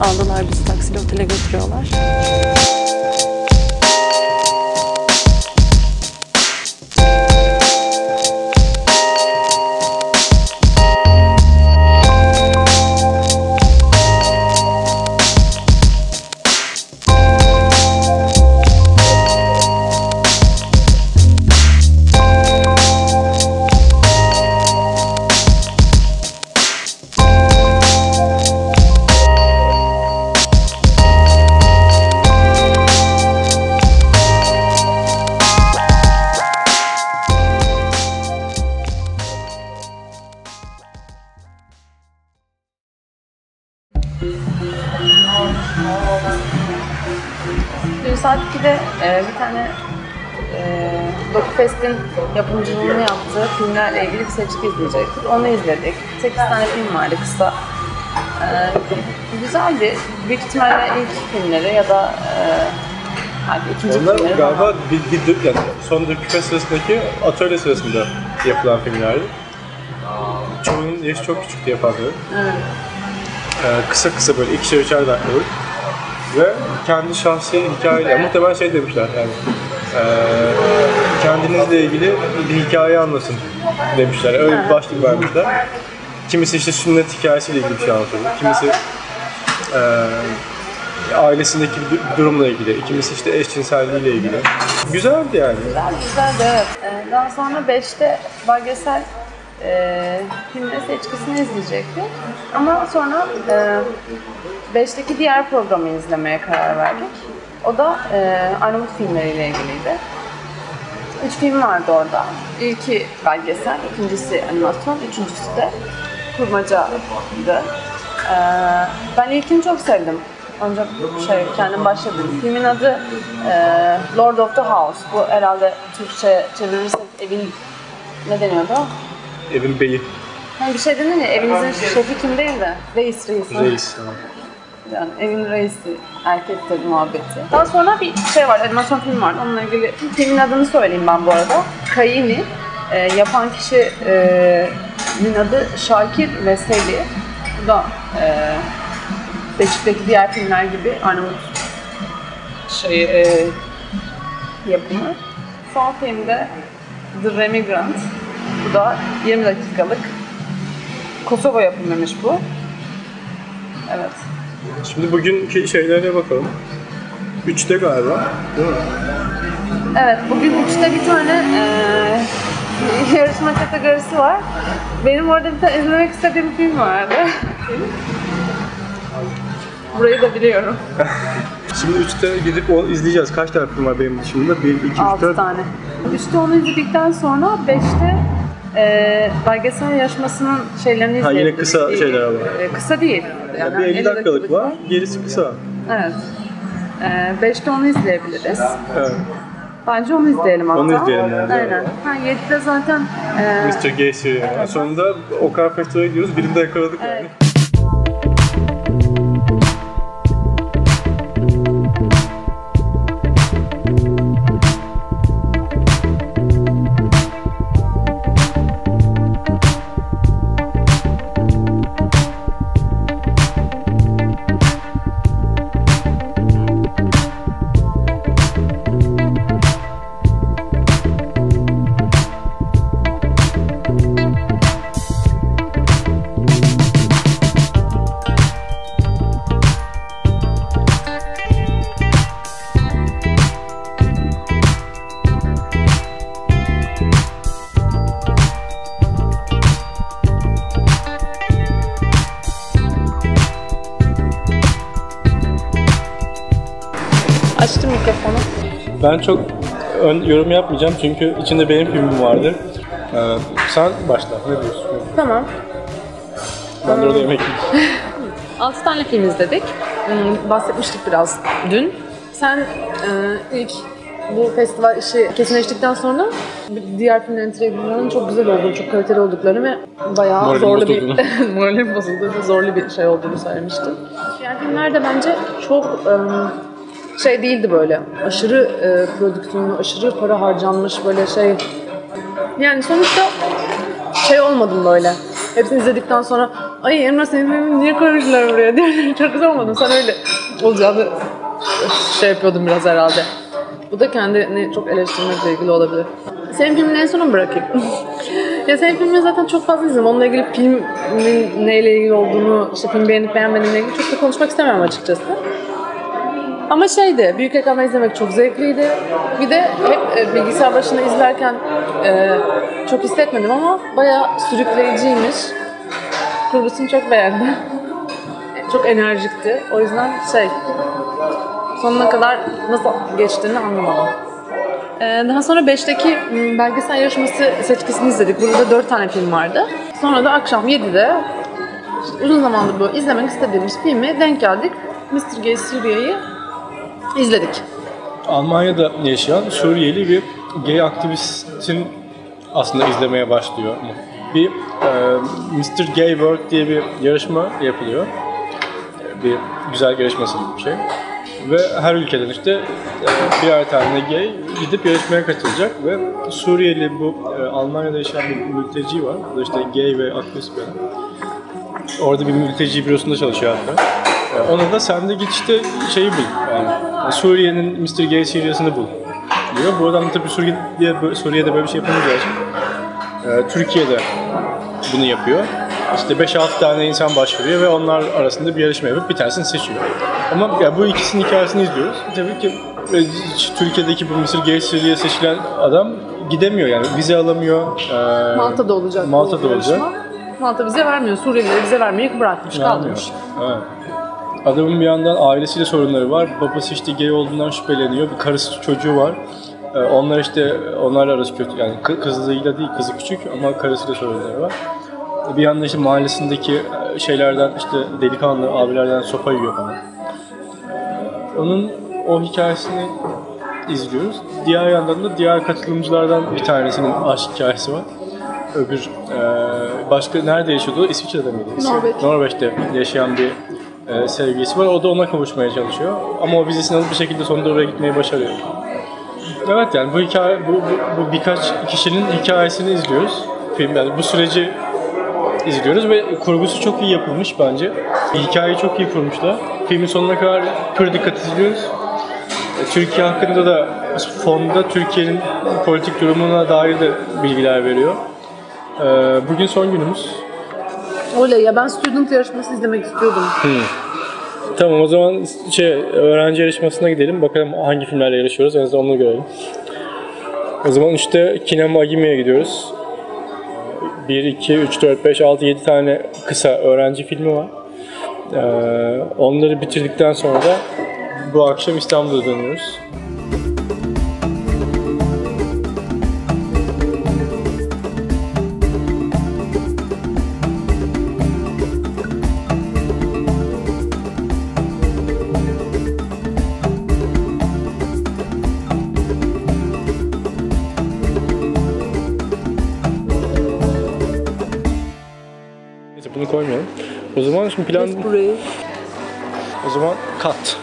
Aldılar bizi taksiyle otele götürüyorlar. Dün saat 2'de e, bir tane e, Dokufest'in yapımcılığını yaptığı filmlerle ilgili bir seçki izleyecektik. Onu izledik. 8 tane film vardı kısa. E, güzeldi. Büyük ihtimalle ilk filmleri ya da e, hadi ikinci Onlar filmleri galiba bir, bir, yani son Döküfe sırasındaki atölye sırasında yapılan filmlerdi. Çoğunun yaşı çok küçüktü yapanları. Evet. Ee, kısa kısa böyle ikişer üçer dakikalık. Ve kendi şahsi hikayeler, muhtemelen şey demişler yani ee, kendinizle ilgili bir hikaye anlasın demişler. Öyle bir başlık vermişler. Kimisi işte sünnet hikayesiyle ilgili bir şey anlatıyor. Kimisi ee, ailesindeki bir du- durumla ilgili. Kimisi işte eşcinselliğiyle ilgili. Güzeldi yani. Güzel, güzeldi evet. Ee, Daha sonra 5'te belgesel e, filmleri seçkisini izleyecektik. Ama sonra e, 5'teki diğer programı izlemeye karar verdik. O da e, Arnavut filmleriyle ilgiliydi. Üç film vardı orada. İlki belgesel, ikincisi animasyon, üçüncüsü de kurmacaydı. Ee, ben ilkini çok sevdim. Ancak şey kendim başladım. Filmin adı e, Lord of the House. Bu herhalde Türkçe çevirirsek evin ne deniyordu? Evin beyi. Hani bir şey denir ya evinizin şefi kim değil de reis reis. Reis. Yani evin reisi, erkektir muhabbeti. Daha sonra bir şey var, animasyon film var. Onunla ilgili filmin adını söyleyeyim ben bu arada. Kayini. E, yapan kişinin adı Şakir Veseli. Bu da e, Beşik'teki diğer filmler gibi Arnavut şey, e, yapımı. Son filmde The Remigrant. Bu da 20 dakikalık. Kosova yapımıymış bu. Evet. Şimdi bugünkü şeylere bakalım. Üçte galiba. Değil mi? Evet, bugün üçte bir tane eee yarışma kategorisi var. Benim orada bir tane izlemek istediğim film vardı. Burayı da biliyorum. Şimdi üçte gidip o izleyeceğiz. Kaç tane film var benim dışımda? Bir, iki, üç, 6 dört. tane. Üçte onu izledikten sonra beşte eee belgesel yarışmasının şeylerini Ha, yine kısa Bir- şeyler var. e, kısa değil. Yani bir 50 dakikalık var. Gerisi kısa. Evet. Eee beşte onu izleyebiliriz. Evet. Bence onu izleyelim hatta. Onu izleyelim bence. Aynen. Ha, 7'de zaten eee Mr. Gacy. Yani sonunda Okar Festival'e gidiyoruz. Birini de yakaladık yani. Açtım mikrofonu. Ben çok ön yorum yapmayacağım çünkü içinde benim filmim vardır. Ee, sen başla. Ne diyorsun? Tamam. Ben de orada yemek yiyeyim. 6 tane film izledik. Hmm, Bahsetmiştik biraz dün. Sen e, ilk bu festival işi kesinleştikten sonra diğer filmlerin trailerlarının çok güzel olduğunu, çok kaliteli olduklarını ve bayağı Moralim zorlu bozulduğunu. bir moralim bozuldu ve zorlu bir şey olduğunu söylemiştin. Diğer filmler de bence çok e, şey değildi böyle. Aşırı e, prodüksiyonlu, aşırı para harcanmış böyle şey. Yani sonuçta şey olmadım böyle. Hepsini izledikten sonra Ay Emre senin filmin niye koymuşlar buraya diye çok güzel olmadı. Sen öyle olacağını şey yapıyordum biraz herhalde. Bu da kendini çok eleştirmekle ilgili olabilir. Senin filmini en sona bırakayım? ya senin filmini zaten çok fazla izledim. Onunla ilgili filmin neyle ilgili olduğunu, işte film beğenip beğenmediğimle ilgili çok da konuşmak istemiyorum açıkçası. Ama şeydi, büyük ekranda izlemek çok zevkliydi. Bir de hep e, bilgisayar başında izlerken e, çok hissetmedim ama bayağı sürükleyiciymiş. Kurgusunu çok beğendim. çok enerjikti. O yüzden şey, sonuna kadar nasıl geçtiğini anlamadım. Ee, daha sonra 5'teki m, belgesel yarışması seçkisini izledik. Burada 4 tane film vardı. Sonra da akşam 7'de işte uzun zamandır bu izlemek istediğimiz filmi denk geldik. Mr. Gay Suriye'yi izledik. Almanya'da yaşayan Suriyeli bir gay aktivistin aslında izlemeye başlıyor. Bir e, Mr. Gay World diye bir yarışma yapılıyor. Bir güzel yarışması gibi bir şey. Ve her ülkeden işte e, birer tane gay gidip yarışmaya katılacak ve Suriyeli bu e, Almanya'da yaşayan bir mülteci var. Da işte gay ve aktivist bir. Orada bir mülteci bürosunda çalışıyor hatta. E, Ona da sen de git işte şeyi bul. Yani Suriye'nin Mr. Gay Suriye'sini bul diyor. Bu adam tabii Suriye'de, Suriye'de böyle bir şey yapamayacağı için e, Türkiye'de bunu yapıyor. İşte 5-6 tane insan başvuruyor ve onlar arasında bir yarışma yapıp bir tanesini seçiyor. Ama ya bu ikisinin hikayesini izliyoruz. Tabii ki e, Türkiye'deki bu. Gay Suriye seçilen adam gidemiyor yani vize alamıyor. E, Malta'da olacak. Malta'da olacak. Malta bize vermiyor. Suriyelileri bize vermeyi bırakmış, kaldırmış. Evet. Adamın bir yandan ailesiyle sorunları var. Babası işte gay olduğundan şüpheleniyor. Bir karısı çocuğu var. Ee, Onlar işte onlarla arası kötü. Yani kı- kızıyla değil, kızı küçük ama karısıyla sorunları var. Bir yandan işte mahallesindeki e, şeylerden işte delikanlı abilerden sopa yiyor falan. Onun o hikayesini izliyoruz. Diğer yandan da diğer katılımcılardan bir tanesinin aşk hikayesi var. Öbür e, başka nerede yaşıyordu? İsviçre'de miydi? Norveç. Norveç'te yaşayan bir e, sevgilisi var. O da ona kavuşmaya çalışıyor. Ama o vizesini alıp bir şekilde sonunda oraya gitmeyi başarıyor. Evet yani bu hikaye, bu, bu, bu birkaç kişinin hikayesini izliyoruz. Film yani bu süreci izliyoruz ve kurgusu çok iyi yapılmış bence. Hikayeyi çok iyi kurmuşlar. Filmin sonuna kadar pür dikkat izliyoruz. E, Türkiye hakkında da fonda Türkiye'nin politik durumuna dair de bilgiler veriyor. E, Bugün son günümüz. Oley ya ben student yarışması izlemek istiyordum. Tamam o zaman şey öğrenci yarışmasına gidelim. Bakalım hangi filmlerle yarışıyoruz. En azından onu görelim. O zaman işte Kinema Agimi'ye gidiyoruz. 1, 2, 3, 4, 5, 6, 7 tane kısa öğrenci filmi var. Ee, onları bitirdikten sonra da bu akşam İstanbul'a dönüyoruz. Koymayalım. O zaman şimdi plan... Burayı. O zaman kat.